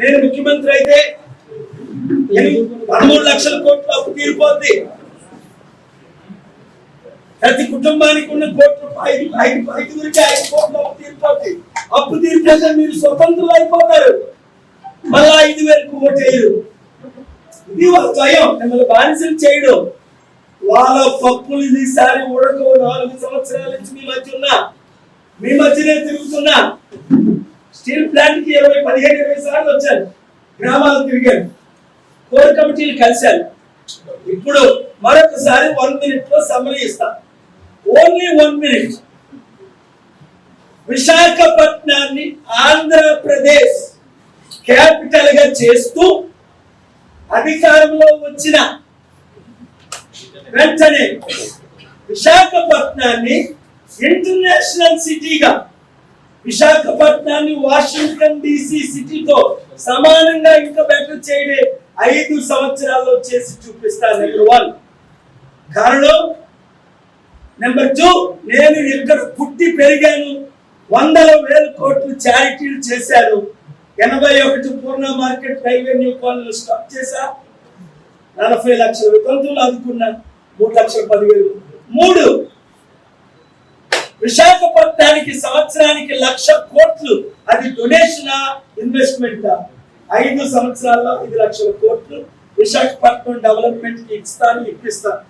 నేను ముఖ్యమంత్రి అయితే పదమూడు లక్షల కోట్ల అప్పు తీరిపోద్ది. ప్రతి కుటుంబానికి ఉన్న కోట్లు ఐదు ఐదు ఐదు నుంచి ఐదు కోట్ల అప్పు తీరిపోద్ది. అప్పు తీరిపోతే మీరు స్వతంత్రులు అయిపోతారు. మళ్ళా ఐదు వేలకు ఓటేయరు ఇది వాళ్ళ భయం మిమ్మల్ని బానిసలు చేయడం. వాళ్ళ పప్పులు ఈసారి ఉడకవు నాలుగు సంవత్సరాల నుంచి మీ మధ్య ఉన్నా. మీ మధ్యనే తిరుగుతున్నా. స్టీల్ ప్లాంట్కి ఇరవై పదిహేను సార్లు వచ్చాను గ్రామాలు తిరిగాను కోర్ కమిటీలు కలిశాను ఇప్పుడు మరొకసారి వన్ మినిట్లో సమ్మరీ ఇస్తా. ఓన్లీ వన్ మినిట్ విశాఖపట్నాన్ని ఆంధ్రప్రదేశ్ క్యాపిటల్గా చేస్తూ అధికారంలో వచ్చిన వెంటనే విశాఖపట్నాన్ని ఇంటర్నేషనల్ సిటీగా విశాఖపట్నాన్ని వాషింగ్టన్ డిసి సిటీతో సమానంగా ఇంకా బెటర్ చేయడే ఐదు సంవత్సరాల్లో చేసి చూపిస్తాను నెంబర్ వన్. కారణం నెంబర్ టూ నేను ఇక్కడ పుట్టి పెరిగాను. వందల వేల కోట్లు చారిటీలు చేశాను. ఎనభై ఒకటి పూర్ణ మార్కెట్ రెవెన్యూ పనులు స్టాప్ చేశా. నలభై లక్షల వితంతులు అందుకున్నాను మూడు లక్షల పదివేలు. మూడు విశాఖపట్నానికి సంవత్సరానికి లక్ష కోట్లు అది డొనేషనా ఇన్వెస్ట్మెంట్ ఐదు సంవత్సరాల్లో ఐదు లక్షల కోట్లు విశాఖపట్నం డెవలప్మెంట్కి ఇస్తాను ఇప్పిస్తాను.